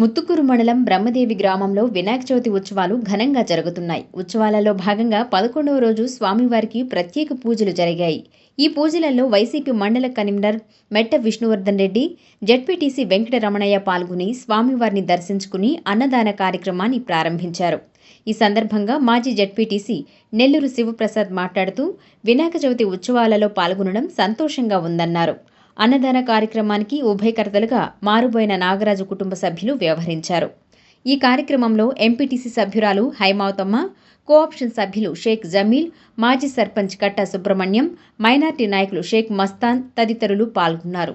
ముత్తుకూరు మండలం బ్రహ్మదేవి గ్రామంలో వినాయక చవితి ఉత్సవాలు ఘనంగా జరుగుతున్నాయి. ఉత్సవాలలో భాగంగా పదకొండవ రోజు స్వామివారికి ప్రత్యేక పూజలు జరిగాయి. ఈ పూజలలో వైసీపీ మండల కన్వీనర్ మెట్ట విష్ణువర్ధన్ రెడ్డి జడ్పీటీసీ వెంకటరమణయ్య పాల్గొని స్వామివారిని దర్శించుకుని అన్నదాన కార్యక్రమాన్ని ప్రారంభించారు. ఈ సందర్భంగా మాజీ జడ్పీటీసీ నెల్లూరు శివప్రసాద్ మాట్లాడుతూ వినాయక చవితి ఉత్సవాలలో పాల్గొనడం సంతోషంగా ఉందన్నారు. అన్నదాన కార్యక్రమానికి ఉభయకర్తలుగా మారుబోయిన నాగరాజు కుటుంబ సభ్యులు వ్యవహరించారు. ఈ కార్యక్రమంలో ఎంపీటీసీ సభ్యురాలు హైమావతమ్మ కోఆప్షన్ సభ్యులు షేక్ జమీల్ మాజీ సర్పంచ్ కట్టా సుబ్రహ్మణ్యం మైనార్టీ నాయకులు షేక్ మస్తాన్ తదితరులు పాల్గొన్నారు.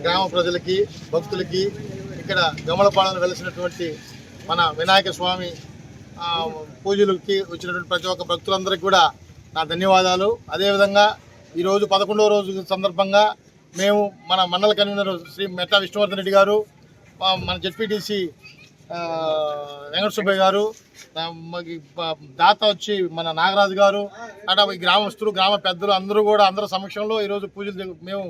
గ్రామ ప్రజలకి భక్తులకి ఇక్కడ గమలపాలన వెలిసినటువంటి మన వినాయక స్వామి పూజలకి వచ్చినటువంటి ప్రతి ఒక్క భక్తులందరికీ కూడా నా ధన్యవాదాలు. అదేవిధంగా ఈరోజు పదకొండవ రోజు సందర్భంగా మేము మన మండల కన్వీనర్ శ్రీ మెట్ల విష్ణువర్ధన్ రెడ్డి గారు మన జెడ్పీటీసీ వెంకట సుబ్బయ్య గారు దాత వచ్చి మన నాగరాజు గారు అట్లా ఈ గ్రామస్తులు గ్రామ పెద్దలు అందరూ కూడా అందరి సమక్షంలో ఈరోజు పూజలు మేము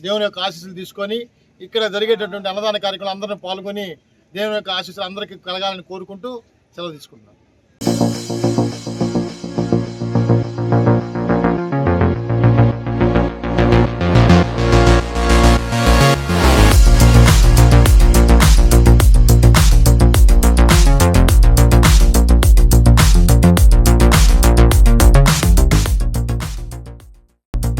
దేవుని యొక్క ఆశీస్సులు తీసుకొని ఇక్కడ జరిగేటటువంటి అన్నదాన కార్యక్రమం అందరిని పాల్గొని దేవుని యొక్క ఆశీస్సులు అందరికీ కలగాలని కోరుకుంటూ సెలవు తీసుకుంటున్నాం.